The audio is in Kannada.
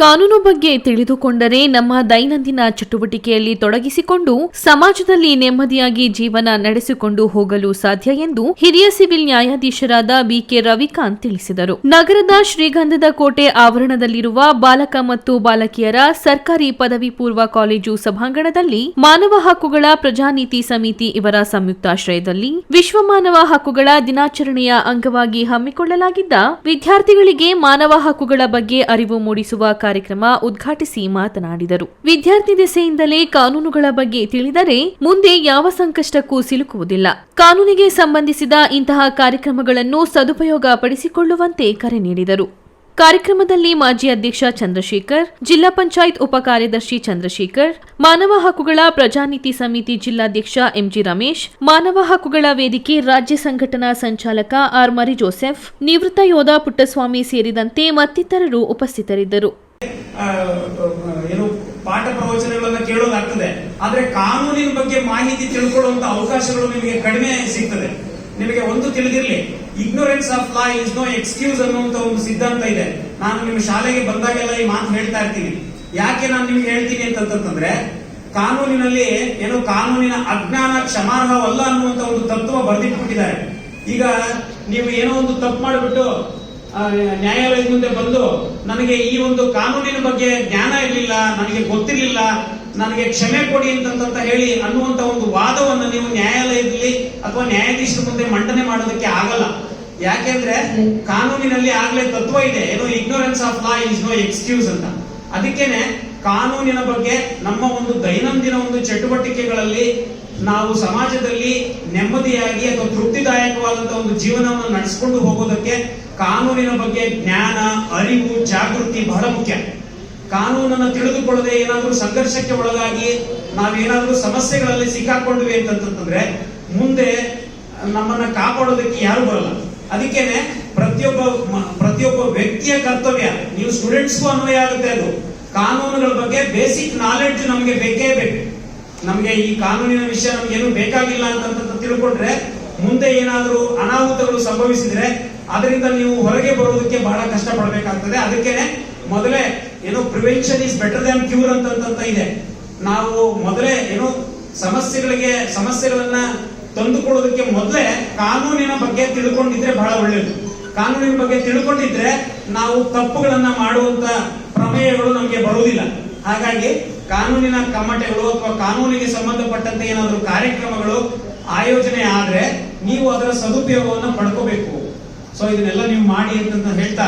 ಕಾನೂನು ಬಗ್ಗೆ ತಿಳಿದುಕೊಂಡರೆ ನಮ್ಮ ದೈನಂದಿನ ಚಟುವಟಿಕೆಯಲ್ಲಿ ತೊಡಗಿಸಿಕೊಂಡು ಸಮಾಜದಲ್ಲಿ ನೆಮ್ಮದಿಯಾಗಿ ಜೀವನ ನಡೆಸಿಕೊಂಡು ಹೋಗಲು ಸಾಧ್ಯ ಎಂದು ಹಿರಿಯ ಸಿವಿಲ್ ನ್ಯಾಯಾಧೀಶರಾದ ಬಿಕೆ ರವಿಕಾಂತ್ ತಿಳಿಸಿದರು. ನಗರದ ಶ್ರೀಗಂಧದ ಕೋಟೆ ಆವರಣದಲ್ಲಿರುವ ಬಾಲಕ ಮತ್ತು ಬಾಲಕಿಯರ ಸರ್ಕಾರಿ ಪದವಿ ಪೂರ್ವ ಕಾಲೇಜು ಸಭಾಂಗಣದಲ್ಲಿ ಮಾನವ ಹಕ್ಕುಗಳ ಪ್ರಜಾನೀತಿ ಸಮಿತಿ ಇವರ ಸಂಯುಕ್ತಾಶ್ರಯದಲ್ಲಿ ವಿಶ್ವ ಮಾನವ ಹಕ್ಕುಗಳ ದಿನಾಚರಣೆಯ ಅಂಗವಾಗಿ ಹಮ್ಮಿಕೊಳ್ಳಲಾಗಿದ್ದ ವಿದ್ಯಾರ್ಥಿಗಳಿಗೆ ಮಾನವ ಹಕ್ಕುಗಳ ಬಗ್ಗೆ ಅರಿವು ಮೂಡಿಸುವ ಕಾರ್ಯಕ್ರಮ ಉದ್ಘಾಟಿಸಿ ಮಾತನಾಡಿದರು. ವಿದ್ಯಾರ್ಥಿ ದೆಸೆಯಿಂದಲೇ ಕಾನೂನುಗಳ ಬಗ್ಗೆ ತಿಳಿದರೆ ಮುಂದೆ ಯಾವ ಸಂಕಷ್ಟಕ್ಕೂ ಸಿಲುಕುವುದಿಲ್ಲ. ಕಾನೂನಿಗೆ ಸಂಬಂಧಿಸಿದ ಇಂತಹ ಕಾರ್ಯಕ್ರಮಗಳನ್ನು ಸದುಪಯೋಗ ಪಡಿಸಿಕೊಳ್ಳುವಂತೆ ಕರೆ ನೀಡಿದರು. ಕಾರ್ಯಕ್ರಮದಲ್ಲಿ ಮಾಜಿ ಅಧ್ಯಕ್ಷ ಚಂದ್ರಶೇಖರ್, ಜಿಲ್ಲಾ ಪಂಚಾಯತ್ ಉಪ ಕಾರ್ಯದರ್ಶಿ ಚಂದ್ರಶೇಖರ್, ಮಾನವ ಹಕ್ಕುಗಳ ಪ್ರಜಾನೀತಿ ಸಮಿತಿ ಜಿಲ್ಲಾಧ್ಯಕ್ಷ ಎಂಜಿ ರಮೇಶ್, ಮಾನವ ಹಕ್ಕುಗಳ ವೇದಿಕೆ ರಾಜ್ಯ ಸಂಘಟನಾ ಸಂಚಾಲಕ ಆರ್ ಮರಿ ಜೋಸೆಫ್ ನಿವೃತ್ತ ಯೋಧ ಪುಟ್ಟಸ್ವಾಮಿ ಸೇರಿದಂತೆ ಮತ್ತಿತರರು ಉಪಸ್ಥಿತರಿದ್ದರು. ಏನು ಪಾಠ ಪ್ರವಚನಗಳನ್ನ ಕೇಳೋದಾಗ್ತದೆ ಆದ್ರೆ ಕಾನೂನಿನ ಬಗ್ಗೆ ಮಾಹಿತಿ ತಿಳ್ಕೊಳ್ಳುವಂತ ಅವಕಾಶಗಳು ನಿಮಗೆ ಕಡಿಮೆ ಸಿಗ್ತದೆ. ನಿಮಗೆ ಒಂದು ತಿಳಿದಿರಲಿ ignorance of law is no excuse ಅನ್ನುವಂತ ಒಂದು ಸಿದ್ಧಾಂತ ಇದೆ. ನಾನು ನಿಮ್ಮ ಶಾಲೆಗೆ ಬಂದಾಗೆಲ್ಲ ಈ ಮಾತು ಹೇಳ್ತಾ ಇರ್ತೀನಿ. ಯಾಕೆ ನಾನು ನಿಮ್ಗೆ ಹೇಳ್ತೀನಿ ಅಂತಂತಂದ್ರೆ, ಕಾನೂನಿನಲ್ಲಿ ಏನು ಕಾನೂನಿನ ಅಜ್ಞಾನ ಕ್ಷಮಾರ್ಹವಲ್ಲ ಅನ್ನುವಂತ ಒಂದು ತತ್ವ ಬರೆದಿಟ್ಬಿಟ್ಟಿದ್ದಾರೆ. ಈಗ ನೀವು ಏನೋ ಒಂದು ತಪ್ಪು ಮಾಡಿಬಿಟ್ಟು ನ್ಯಾಯಾಲಯದ ಮುಂದೆ ಬಂದು, ನನಗೆ ಈ ಒಂದು ಕಾನೂನಿನ ಬಗ್ಗೆ ಜ್ಞಾನ ಇರಲಿಲ್ಲ, ನನಗೆ ಗೊತ್ತಿರಲಿಲ್ಲ, ನನಗೆ ಕ್ಷಮೆ ಕೊಡಿ ಅಂತಂತ ಹೇಳಿ ಅನ್ನುವಂತ ಒಂದು ವಾದವನ್ನು ನೀವು ನ್ಯಾಯಾಲಯದಲ್ಲಿ ಅಥವಾ ನ್ಯಾಯಾಧೀಶರ ಮುಂದೆ ಮಂಡನೆ ಮಾಡೋದಕ್ಕೆ ಆಗಲ್ಲ. ಯಾಕೆಂದ್ರೆ ಕಾನೂನಿನಲ್ಲಿ ಆಗ್ಲೇ ತತ್ವ ಇದೆ. ಏನೋ ignorance of law is no excuse ಅಂತ. ಅದಕ್ಕೇನೆ ಕಾನೂನಿನ ಬಗ್ಗೆ ನಮ್ಮ ಒಂದು ದೈನಂದಿನ ಒಂದು ಚಟುವಟಿಕೆಗಳಲ್ಲಿ ನಾವು ಸಮಾಜದಲ್ಲಿ ನೆಮ್ಮದಿಯಾಗಿ ಅಥವಾ ತೃಪ್ತಿದಾಯಕವಾದಂತಹ ಒಂದು ಜೀವನವನ್ನು ನಡೆಸಿಕೊಂಡು ಹೋಗೋದಕ್ಕೆ ಕಾನೂನಿನ ಬಗ್ಗೆ ಜ್ಞಾನ, ಅರಿವು, ಜಾಗೃತಿ ಬಹಳ ಮುಖ್ಯ. ಕಾನೂನನ್ನು ತಿಳಿದುಕೊಳ್ಳದೆ ಏನಾದರೂ ಸಂಘರ್ಷಕ್ಕೆ ಒಳಗಾಗಿ ನಾವೇನಾದರೂ ಸಮಸ್ಯೆಗಳಲ್ಲಿ ಸಿಕ್ಕಾಕೊಂಡ್ವಿ ಅಂತಂತಂದ್ರೆ ಮುಂದೆ ನಮ್ಮನ್ನ ಕಾಪಾಡೋದಕ್ಕೆ ಯಾರು ಬರಲ್ಲ. ಅದಕ್ಕೇನೆ ಪ್ರತಿಯೊಬ್ಬ ಪ್ರತಿಯೊಬ್ಬ ವ್ಯಕ್ತಿಯ ಕರ್ತವ್ಯ. ನೀವು ಸ್ಟೂಡೆಂಟ್ಸ್ಗೂ ಅನ್ವಯ ಆಗುತ್ತೆ ಅದು. ಕಾನೂನುಗಳ ಬಗ್ಗೆ ಬೇಸಿಕ್ ನಾಲೆಡ್ಜ್ ನಮಗೆ ಬೇಕೇ ಬೇಕು. ನಮಗೆ ಈ ಕಾನೂನಿನ ವಿಷಯ ನಮ್ಗೆ ಏನು ಬೇಕಾಗಿಲ್ಲ ಅಂತ ತಿಳ್ಕೊಂಡ್ರೆ ಮುಂದೆ ಏನಾದರೂ ಅನಾಹುತಗಳು ಸಂಭವಿಸಿದ್ರೆ ಅದರಿಂದ ನೀವು ಹೊರಗೆ ಬರೋದಕ್ಕೆ ಬಹಳ ಕಷ್ಟ ಪಡಬೇಕಾಗ್ತದೆ ಅದಕ್ಕೇನೆ ಮೊದಲೇ ಏನೋ prevention is better than cure ಅಂತ ಇದೆ. ನಾವು ಮೊದಲೇ ಏನೋ ಸಮಸ್ಯೆಗಳಿಗೆ, ಸಮಸ್ಯೆಗಳನ್ನ ತಂದುಕೊಡೋದಕ್ಕೆ ಮೊದಲೇ ಕಾನೂನಿನ ಬಗ್ಗೆ ತಿಳ್ಕೊಂಡಿದ್ರೆ ಬಹಳ ಒಳ್ಳೆಯದು ಕಾನೂನಿನ ಬಗ್ಗೆ ತಿಳ್ಕೊಂಡಿದ್ರೆ ನಾವು ತಪ್ಪುಗಳನ್ನ ಮಾಡುವಂತ ಪ್ರಮೇಯಗಳು ನಮಗೆ ಬರುವುದಿಲ್ಲ. ಹಾಗಾಗಿ ಕಾನೂನಿನ ಕಮ್ಮಟೆಗಳು ಅಥವಾ ಕಾನೂನಿಗೆ ಸಂಬಂಧಪಟ್ಟಂತೆ ಏನಾದರೂ ಕಾರ್ಯಕ್ರಮಗಳು ಆಯೋಜನೆ ಆದ್ರೆ ನೀವು ಅದರ ಸದುಪಯೋಗವನ್ನು ಪಡ್ಕೋಬೇಕು. ಸೊ ಇದನ್ನೆಲ್ಲ ನೀವು ಮಾಡಿ ಅಂತ ಹೇಳ್ತಾ